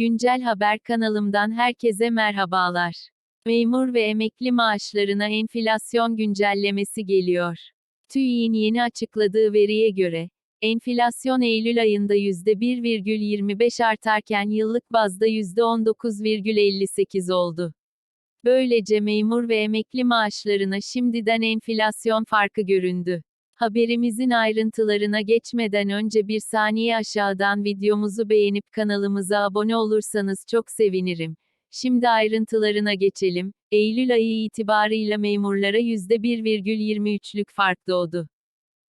Güncel Haber kanalımdan herkese merhabalar. Memur ve emekli maaşlarına enflasyon güncellemesi geliyor. TÜİ'nin yeni açıkladığı veriye göre, enflasyon Eylül ayında %1,25 artarken yıllık bazda %19,58 oldu. Böylece memur ve emekli maaşlarına şimdiden enflasyon farkı göründü. Haberimizin ayrıntılarına geçmeden önce bir saniye aşağıdan videomuzu beğenip kanalımıza abone olursanız çok sevinirim. Şimdi ayrıntılarına geçelim. Eylül ayı itibarıyla memurlara %1,23'lük fark doğdu.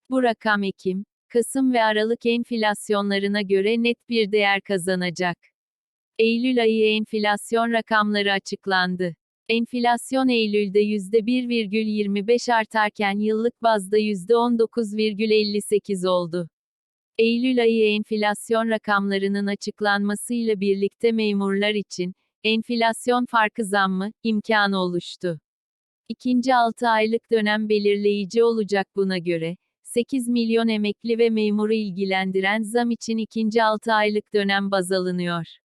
Bu rakam Ekim, Kasım ve Aralık enflasyonlarına göre net bir değer kazanacak. Eylül ayı enflasyon rakamları açıklandı. Enflasyon Eylül'de %1,25 artarken yıllık bazda %19,58 oldu. Eylül ayı enflasyon rakamlarının açıklanmasıyla birlikte memurlar için enflasyon farkı zammı imkanı oluştu. İkinci 6 aylık dönem belirleyici olacak buna göre. 8 milyon emekli ve memuru ilgilendiren zam için ikinci 6 aylık dönem baz alınıyor.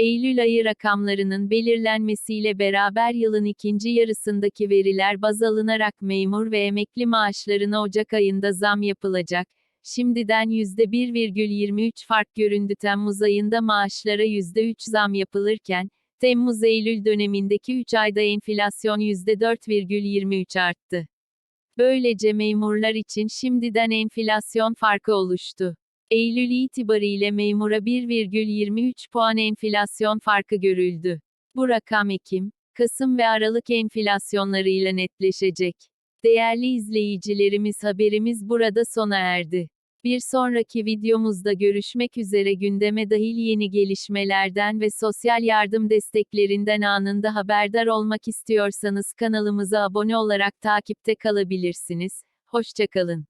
Eylül ayı rakamlarının belirlenmesiyle beraber yılın ikinci yarısındaki veriler baz alınarak memur ve emekli maaşlarına Ocak ayında zam yapılacak. Şimdiden %1,23 fark göründü Temmuz ayında maaşlara %3 zam yapılırken, Temmuz-Eylül dönemindeki 3 ayda enflasyon %4,23 arttı. Böylece memurlar için şimdiden enflasyon farkı oluştu. Eylül itibariyle memura 1,23 puan enflasyon farkı görüldü. Bu rakam Ekim, Kasım ve Aralık enflasyonlarıyla netleşecek. Değerli izleyicilerimiz haberimiz burada sona erdi. Bir sonraki videomuzda görüşmek üzere gündeme dahil yeni gelişmelerden ve sosyal yardım desteklerinden anında haberdar olmak istiyorsanız kanalımıza abone olarak takipte kalabilirsiniz. Hoşçakalın.